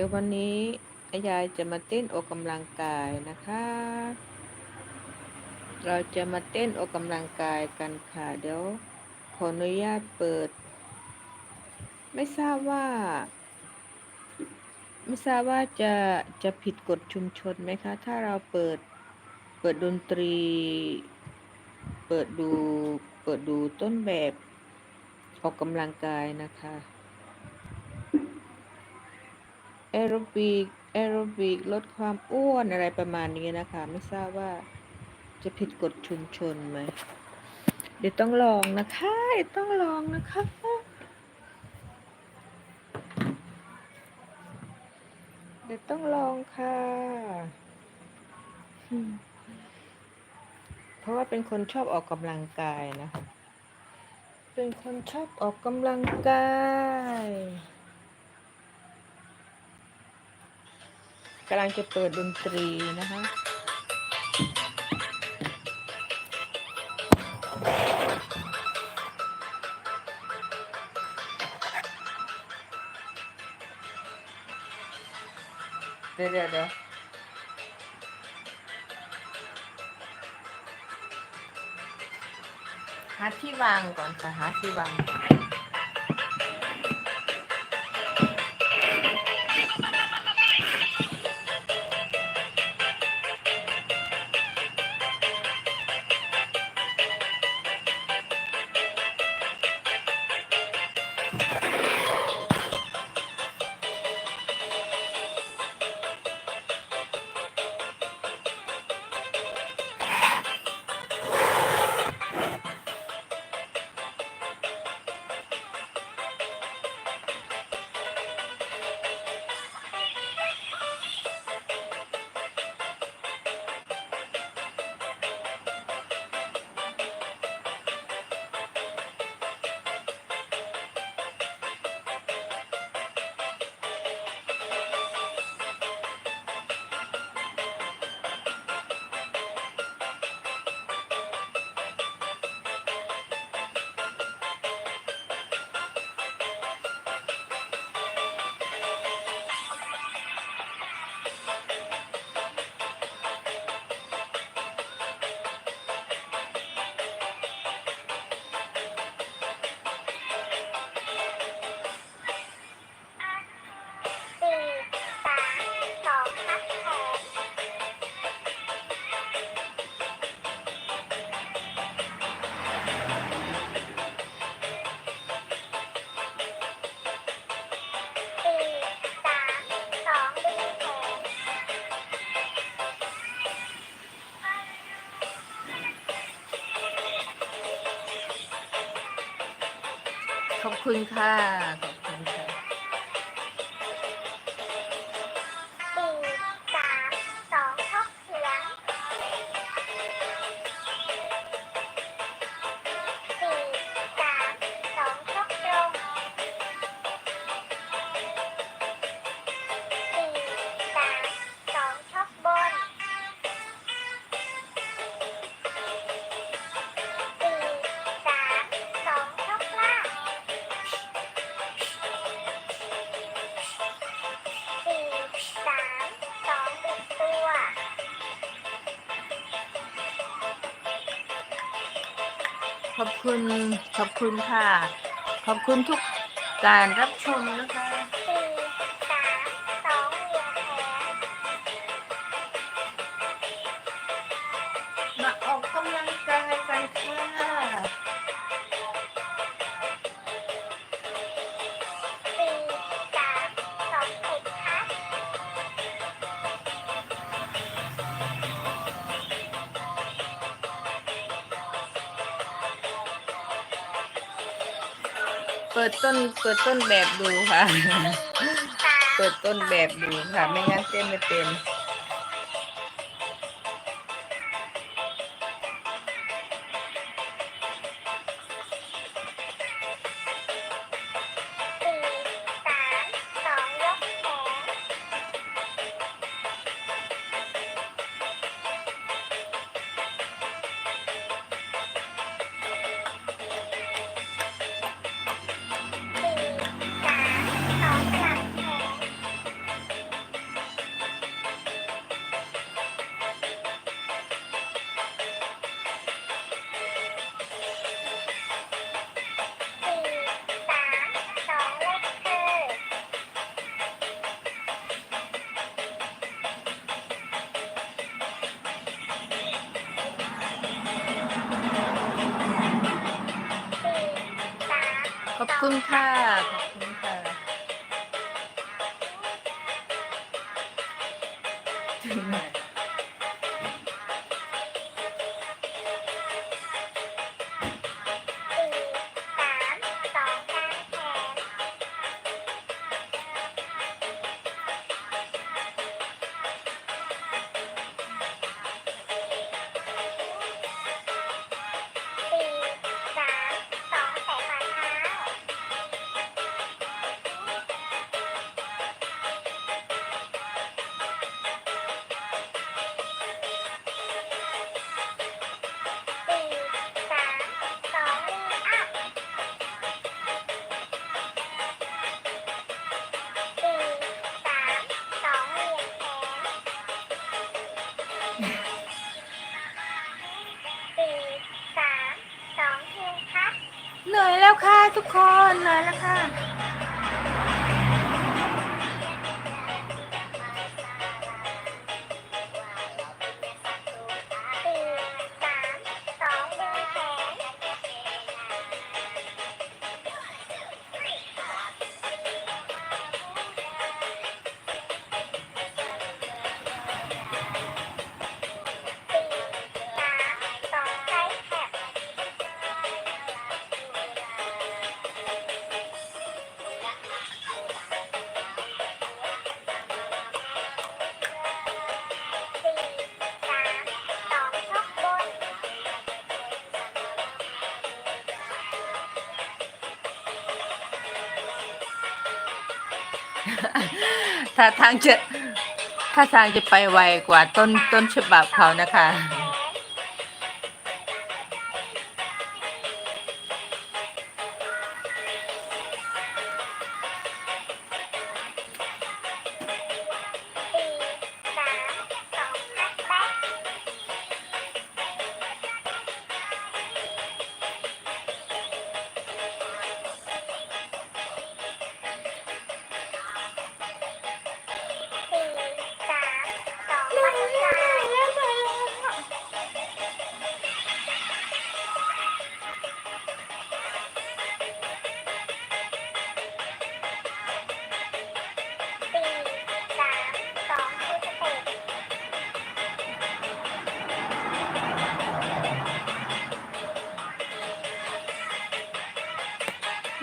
ดี๋ยววันนี้ยายจะมาเต้นออกกำลังกายนะคะ เราจะมาเต้นออกกำลังกายกันค่ะ เดี๋ยวขออนุญาตเปิด ไม่ทราบว่า ไม่ทราบว่าจะจะผิดกฎชุมชนไหมคะ ถ้าเราเปิดเปิดดนตรี เปิดดูเปิดดูต้นแบบออกกำลังกายนะคะแอ โรบิกแอโรบิกลดความอ้วนอะไรประมาณนี้นะคะ ไม่ทราบว่าจะผิดกฎชุมชนไหม เดี๋ยวต้องลองนะคะเดี๋ยวต้องลองนะคะเดี๋ยวต้องลองค่ะ เพราะว่าเป็นคนชอบออกกำลังกายนะ เป็นคนชอบออกกำลังกาย กำลังจะเปิดดนตรีนะคะเดี๋ยวเดี๋ยวหาที่วางก่อนค่ะหาที่วาง คุณค่ะ ขอบคุณ ขอบคุณค่ะ ขอบคุณทุกการรับชมนะคะ ปิดต้นเปิดต้นแบบดูค่ะ เปิดต้นแบบดูค่ะ ไม่งั้นเต้นไม่เป็น คุณค่ะ ขอบคุณค่ะ ถึงไหน ทุกคนเลยละค่ะ ถ้าทางจะถ้าทางจะไปไวกว่าต้นต้นฉบับเขานะคะ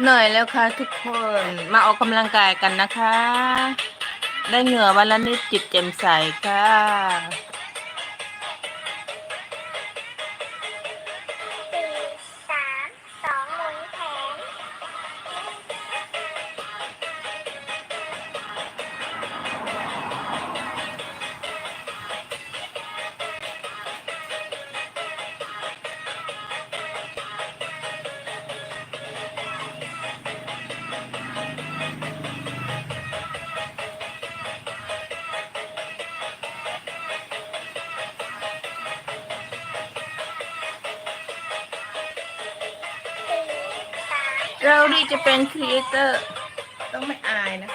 เหนื่อยแล้วค่ะทุกคนมาออกกำลังกายกันนะคะ ได้เหงื่อวันละนิดจิตแจ่มใสค่ะ เราดีจะเป็นครีเอเตอร์ต้องไม่อายนะ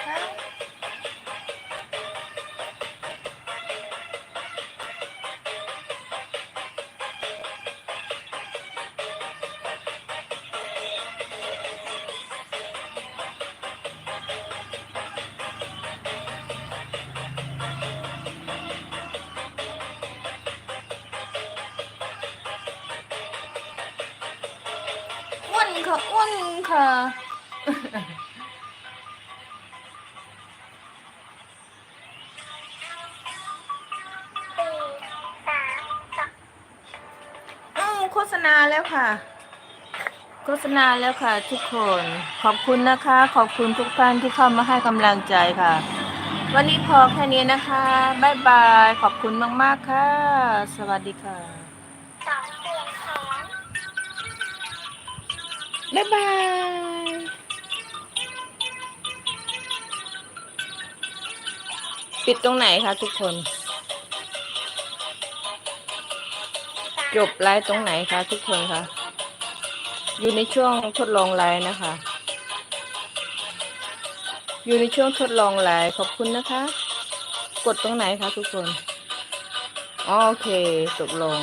คะ นค่ะอ้วนค่ะ อืมโฆษณาแล้วค่ะ โฆษณาแล้วค่ะ ทุกคน ขอบคุณนะคะ ขอบคุณทุกท่านที่เข้ามาให้กำลังใจค่ะ วันนี้พอแค่นี้นะคะบ๊ายบาย ขอบคุณมาก ๆ ค่ะ สวัสดีค่ะ สองเสียงแขน บ๊ายบายปิดตรงไหนคะทุกคน จบไลฟ์ตรงไหนคะทุกคนคะ อยู่ในช่วงทดลองไลฟ์นะคะ อยู่ในช่วงทดลองไลฟ์ขอบคุณนะคะ กดตรงไหนคะทุกคน โอเค ตกลง